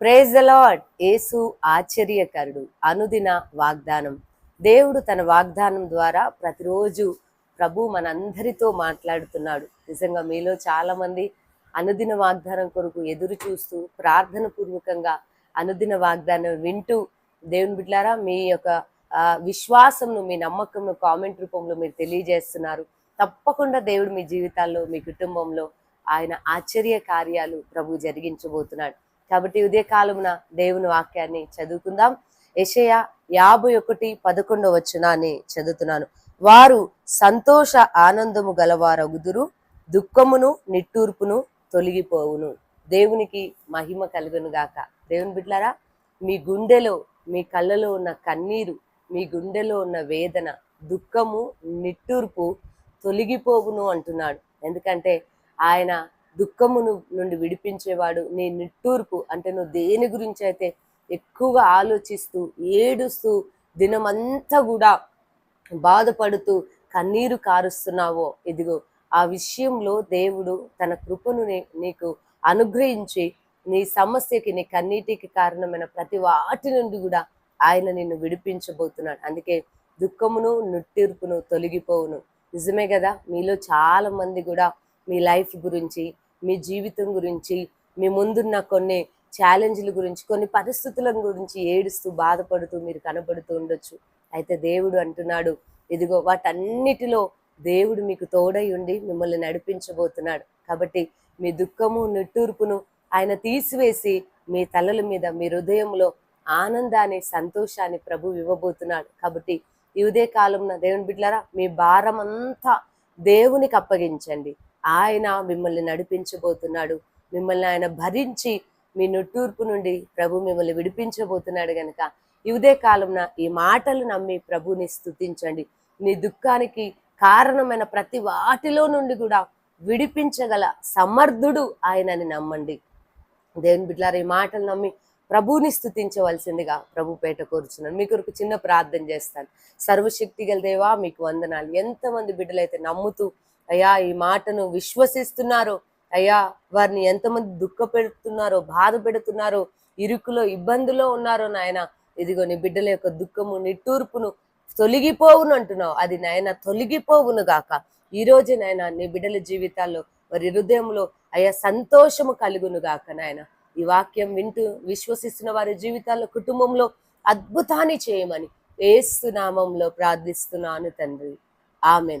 Praise the lord యేసు ఆశ్చర్యకరుడు. అనుదిన వాగ్దానం. దేవుడు తన వాగ్దానం ద్వారా ప్రతిరోజు ప్రభు మనందరితో మాట్లాడుతున్నాడు. నిజంగా మీలో చాలా మంది అనుదిన వాగ్దానం కొరకు ఎదురు చూస్తూ ప్రార్థన పూర్వకంగా అనుదిన వాగ్దానం వింటూ దేవుని బిడ్లారా మీ యొక్క విశ్వాసంను మీ నమ్మకంను కామెంట్ రూపంలో మీరు తెలియజేస్తున్నారు. తప్పకుండా దేవుడు మీ జీవితాల్లో మీ కుటుంబంలో ఆయన ఆశ్చర్య కార్యాలు ప్రభు జరిగించబోతున్నాడు. కాబట్టి ఉదయకాలమున దేవుని వాక్యాన్ని చదువుకుందాం. యషయ యాభై ఒకటి పదకొండవ వచనాన్ని చదువుతున్నాను. వారు సంతోష ఆనందము గలవారగుదురు దుఃఖమును నిట్టూర్పును తొలగిపోవును. దేవునికి మహిమ కలుగును గాక. దేవుని బిడ్లారా మీ గుండెలో మీ కళ్ళలో ఉన్న కన్నీరు మీ గుండెలో ఉన్న వేదన దుఃఖము నిట్టూర్పు తొలగిపోవును అంటున్నాడు. ఎందుకంటే ఆయన దుఃఖమును నుండి విడిపించేవాడు. నీ నిట్టూర్పు అంటే నువ్వు దేని గురించి అయితే ఎక్కువగా ఆలోచిస్తూ ఏడుస్తూ దినమంతా కూడా బాధపడుతూ కన్నీరు కారుస్తున్నావో ఇదిగో ఆ విషయంలో దేవుడు తన కృపను నీకు అనుగ్రహించి నీ సమస్యకి నీ కన్నీటికి కారణమైన ప్రతి వాటి నుండి కూడా ఆయన నిన్ను విడిపించబోతున్నాడు. అందుకే దుఃఖమును నుట్టిర్పును తొలగిపోవును. నిజమే కదా? మీలో చాలా మంది కూడా మీ లైఫ్ గురించి మీ జీవితం గురించి మీ ముందున్న కొన్ని ఛాలెంజ్ల గురించి కొన్ని పరిస్థితుల గురించి ఏడుస్తూ బాధపడుతూ మీరు కనబడుతూ ఉండొచ్చు. అయితే దేవుడు అంటున్నాడు ఇదిగో వాటన్నిటిలో దేవుడు మీకు తోడై ఉండి మిమ్మల్ని నడిపించబోతున్నాడు. కాబట్టి మీ దుఃఖము నిట్టూర్పును ఆయన తీసివేసి మీ తలల మీద మీ హృదయంలో ఆనందాన్ని సంతోషాన్ని ప్రభు ఇవ్వబోతున్నాడు. కాబట్టి ఈ ఉదయ కాలంలో దేవుని బిడ్డలరా మీ భారం అంతా దేవునికి అప్పగించండి. ఆయన మిమ్మల్ని నడిపించబోతున్నాడు. మిమ్మల్ని ఆయన భరించి మీ నుట్టూర్పు నుండి ప్రభు మిమ్మల్ని విడిపించబోతున్నాడు గనక. ఇదే కాలంన ఈ మాటలు నమ్మి ప్రభుని స్థుతించండి మీ దుఃఖానికి కారణమైన ప్రతి వాటిలో నుండి కూడా విడిపించగల సమర్థుడు ఆయనని నమ్మండి. దేవుని బిడ్డలారా ఈ మాటలు నమ్మి ప్రభుని స్థుతించవలసిందిగా ప్రభు పేట కోరుచున్నాను. మీ కొరకు చిన్న ప్రార్థన చేస్తాను. సర్వశక్తి గల దేవా మీకు వందనాలు. ఎంతమంది బిడ్డలైతే నమ్ముతూ అయ్యా ఈ మాటను విశ్వసిస్తున్నారో. అయ్యా వారిని ఎంతమంది దుఃఖ పెడుతున్నారో బాధ పెడుతున్నారో ఇరుకులో ఇబ్బందులో ఉన్నారో నాయన. ఇదిగో నీ బిడ్డల యొక్క దుఃఖము నిట్టూర్పును తొలగిపోవును అంటున్నావు. అది నాయన తొలగిపోవును గాక. ఈ రోజు నాయన నీ బిడ్డల జీవితాల్లో వారి హృదయంలో అయ్యా సంతోషము కలుగును గాక నాయన. ఈ వాక్యం వింటూ విశ్వసిస్తున్న వారి జీవితాల్లో కుటుంబంలో అద్భుతాన్ని చేయమని ఏసు ప్రార్థిస్తున్నాను తండ్రి. ఆమెన్.